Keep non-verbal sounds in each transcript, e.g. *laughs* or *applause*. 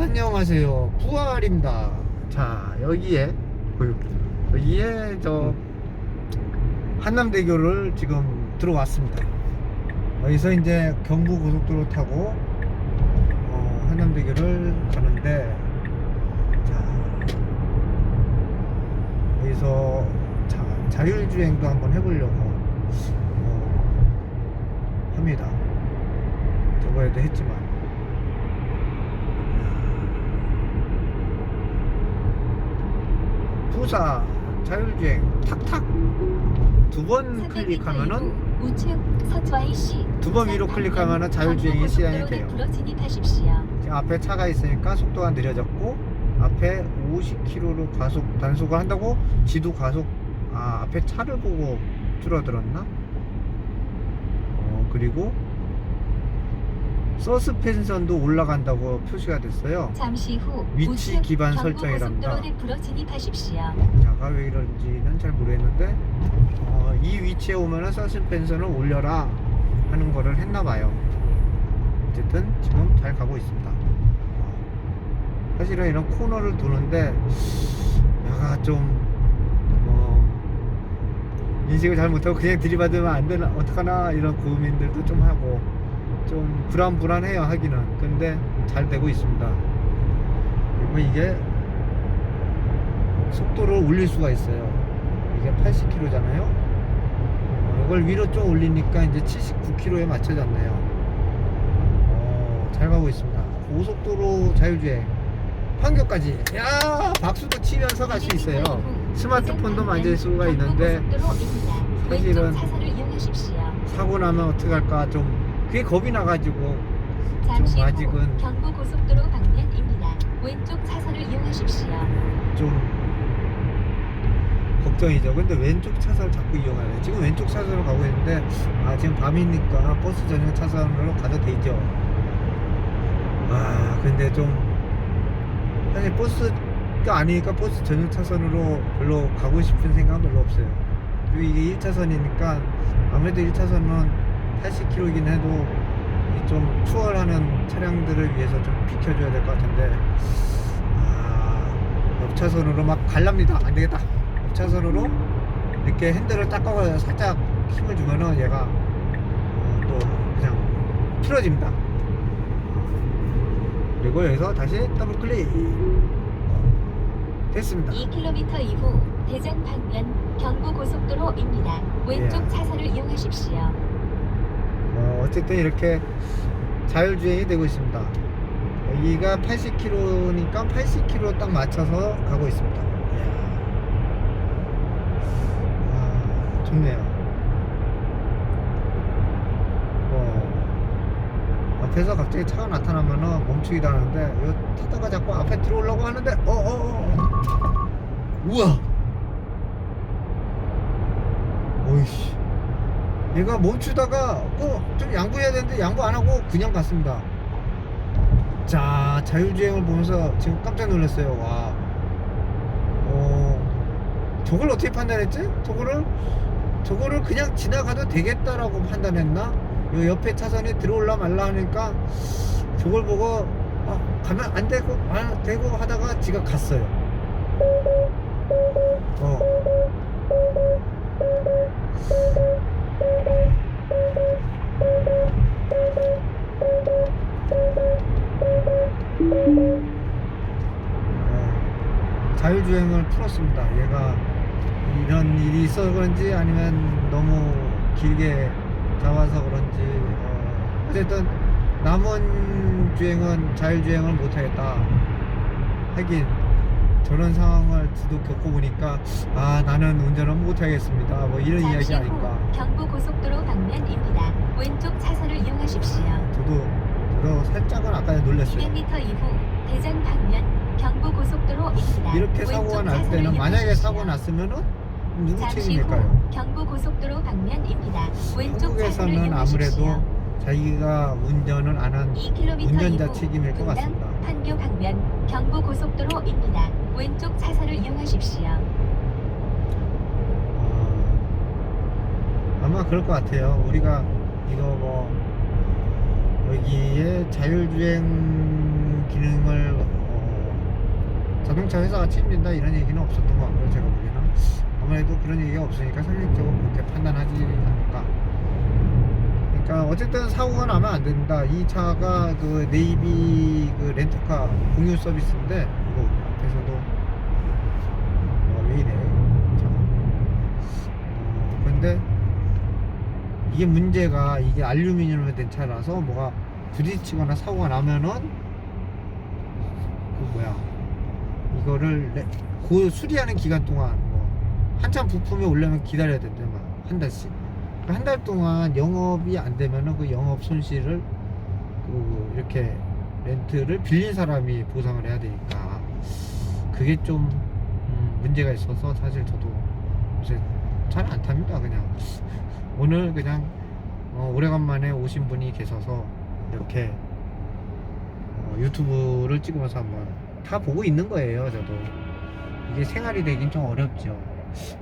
안녕하세요. 부활입니다. 자, 여기에, 어휴, 여기에 저 한남대교를 지금 들어왔습니다. 여기서 이제 경부고속도로 타고 어, 한남대교를 가는데, 자, 여기서 자, 자율주행도 한번 해보려고 어, 합니다. 저번에도 했지만. 부사 자율주행 탁탁 두 번 클릭하면은 우측 서좌이 씨. 두번 위로 클릭하면은 자율주행이 시작이 돼요. 지금 앞에 차가 있으니까 속도가 느려졌고 앞에 50km로 과속 단속을 한다고 지도 과속 아 앞에 차를 보고 줄어들었나? 어 그리고 서스펜션도 올라간다고 표시가 됐어요. 잠시 후 위치 우측 기반 경부. 고속도로 진입하십시오. 자가 왜 이런지는 잘 모르겠는데 어, 이 위치에 오면은 서스펜션을 올려라 하는 거를 했나 봐요. 어쨌든 지금 잘 가고 있습니다. 어, 사실은 이런 코너를 도는데 내가 좀 어, 인식을 잘 못하고 그냥 들이받으면 안 되나 어떡하나 이런 고민들도 좀 하고 좀 불안불안해요 하기는 근데 잘 되고 있습니다. 그리고 이게 속도를 올릴 수가 있어요. 이게 80km잖아요. 어, 이걸 위로 좀 올리니까 이제 79km에 맞춰졌네요. 어, 잘 가고 있습니다. 고속도로 자율주행. 판교까지. 야, 박수도 치면서 갈 수 있어요. 스마트폰도 만질 수가 있는데 사실은. 사고 나면 어떡할까 좀 그게 겁이 나가지고 후 아직은- 경부 고속도로 방면입니다. 왼쪽 차선을 이용하십시오. 좀 걱정이죠. 근데 왼쪽 차선을 자꾸 이용하네. 지금 왼쪽 차선으로 가고 있는데 아 지금 밤이니까 버스 전용 차선으로 가도 되죠. 아 근데 좀 사실 버스가 아니니까 버스 전용 차선으로 별로 가고 싶은 생각은 별로 없어요. 그리고 이게 1차선이니까 아무래도 1차선은 80km이긴 해도 이좀 추월하는 차량들을 위해서 좀 비켜줘야 될 것 같은데 아, 옆차선으로 막 갈랍니다. 안 되겠다. 옆차선으로 이렇게 핸들을 닦아서 살짝 힘을 주면은 얘가 어, 또 그냥 틀어집니다. 그리고 여기서 다시 더블 클릭. 됐습니다. 2km 이후 대전 방면 경부 고속도로입니다. 왼쪽 예. 차선을 이용하십시오. 어, 어쨌든 이렇게 자율주행이 되고 있습니다. 여기가 80km니까 80km 딱 맞춰서 가고 있습니다. 아, 좋네요. 어, 앞에서 갑자기 차가 나타나면은 멈추기도 하는데 이거 타다가 자꾸 앞에 들어오려고 하는데 어어어 어, 우와 어이씨 얘가 멈추다가 어, 좀 양보해야 되는데 양보 안 하고 그냥 갔습니다. 자, 자율주행을 보면서 지금 깜짝 놀랐어요. 와. 어, 저걸 어떻게 판단했지? 저거를, 저거를 그냥 지나가도 되겠다라고 판단했나? 요 옆에 차선에 들어올라 말라 하니까 저걸 보고, 아, 가면 안 되고, 안 되고 하다가 지가 갔어요. 어. 어, 자율주행을 풀었습니다. 얘가 이런 일이 있어서 그런지 아니면 너무 길게 잡아서 그런지 어, 어쨌든 남은 주행은 자율주행을 못하겠다 하긴 저런 상황을 두도 겪어보니까 아 나는 운전을 못하겠습니다 뭐 이런 이야기 아닐까 경부 고속도로 방면입니다. 왼쪽 차선을 이용하십시오. 저도 저도 살짝은 아까 놀랐어요 200m 이후 대전 방면 경부 고속도로입니다. 이렇게 사고가 날 때는 만약에. 사고 났으면은 누구 책임일까요? 후 경부 고속도로 방면입니다. 왼쪽 한국에서는. 아무래도 자기가 운전을 안한 2km 운전자 책임일 것 같습니다. 판교 방면 경부 고속도로입니다. 왼쪽 차선을 이용하십시오. 어, 아마 그럴 것 같아요. 우리가 이거 뭐 여기에 자율주행 기능을 자동차 회사가 책임진다. 이런 얘기는 없었던 것 같고요 제가 보기에는. 아무래도 그런 얘기가 없으니까 상식적으로 그렇게 판단하지 않을까. 그러니까 어쨌든 사고가 나면 안 된다. 이 차가 그 네이비 그 렌터카 공유 서비스인데 이거 앞에서도 어, 왜 이래? 차가 어, 근데 이게 문제가 이게 알루미늄으로 된 차라서 뭐가 부딪히거나 사고가 나면은 그 뭐야 이거를 레- 그 수리하는 기간 동안 뭐 한참 부품이 오려면 기다려야 된대 막한 달씩. 한달 동안 영업이 안 되면은 그 영업 손실을 그 이렇게 렌트를 빌린 사람이 보상을 해야 되니까 그게 좀 음, 문제가 있어서 사실 저도 요새 잘 안 탑니다 그냥 오늘 그냥 어, 오래간만에 오신 분이 계셔서 이렇게 어, 유튜브를 찍으면서 한번 다 보고 있는 거예요 저도 이게 생활이 되긴 좀 어렵죠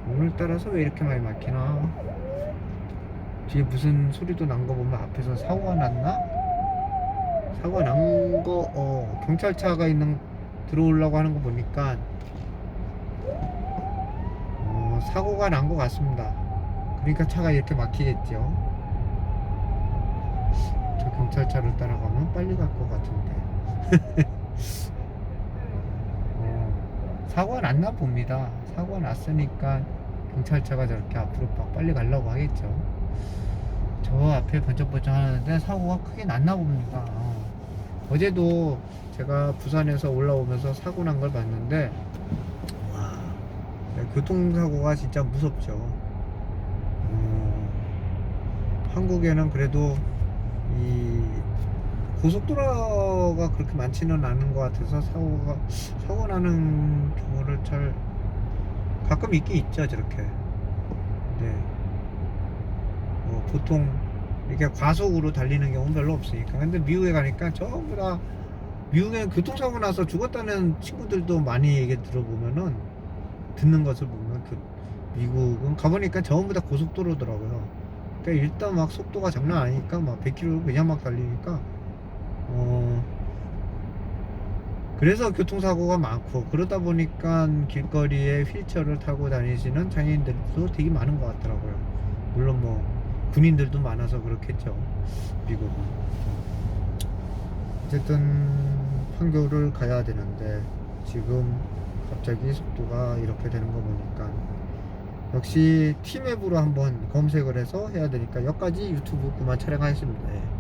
오늘따라서 왜 이렇게 많이 막히나 뒤에 무슨 소리도 난 거 보면 앞에서 사고가 났나? 사고가 난 거, 어, 경찰차가 있는, 들어오려고 하는 거 보니까, 어, 사고가 난거 같습니다. 그러니까 차가 이렇게 막히겠죠. 저 경찰차를 따라가면 빨리 갈 것 같은데. *laughs* 어, 사고가 났나 봅니다. 사고가 났으니까 경찰차가 저렇게 앞으로 막 빨리 가려고 하겠죠. 저 앞에 번쩍번쩍 하는데 사고가 크게 났나 봅니다. 어. 어제도 제가 부산에서 올라오면서 사고 난 걸 봤는데, 와, 네, 교통사고가 진짜 무섭죠. 어, 한국에는 그래도 이 고속도로가 그렇게 많지는 않은 것 같아서 사고가 사고 나는 경우를 잘 가끔 있긴 있죠 저렇게. 네. 어, 보통 이렇게 과속으로 달리는 경우는 별로 없으니까. 근데 미국에 가니까 전부 다 미국에 교통사고 나서 죽었다는 친구들도 많이 얘기 들어보면은 듣는 것을 보면 그 미국은 가보니까 전부 다 고속도로더라고요. 그러니까 일단 막 속도가 장난 아니니까 막 100km 그냥 막 달리니까 어 그래서 교통사고가 많고 그러다 보니까 길거리에 휠체어를 타고 다니시는 장애인들도 되게 많은 것 같더라고요. 물론 뭐 군인들도 많아서 그렇겠죠. 미국은. 어쨌든 판교를 가야 되는데 지금 갑자기 속도가 이렇게 되는 거 보니까 역시 티맵으로 한번 검색을 해서 해야 되니까 여기까지 유튜브 그만 촬영하겠습니다. 예.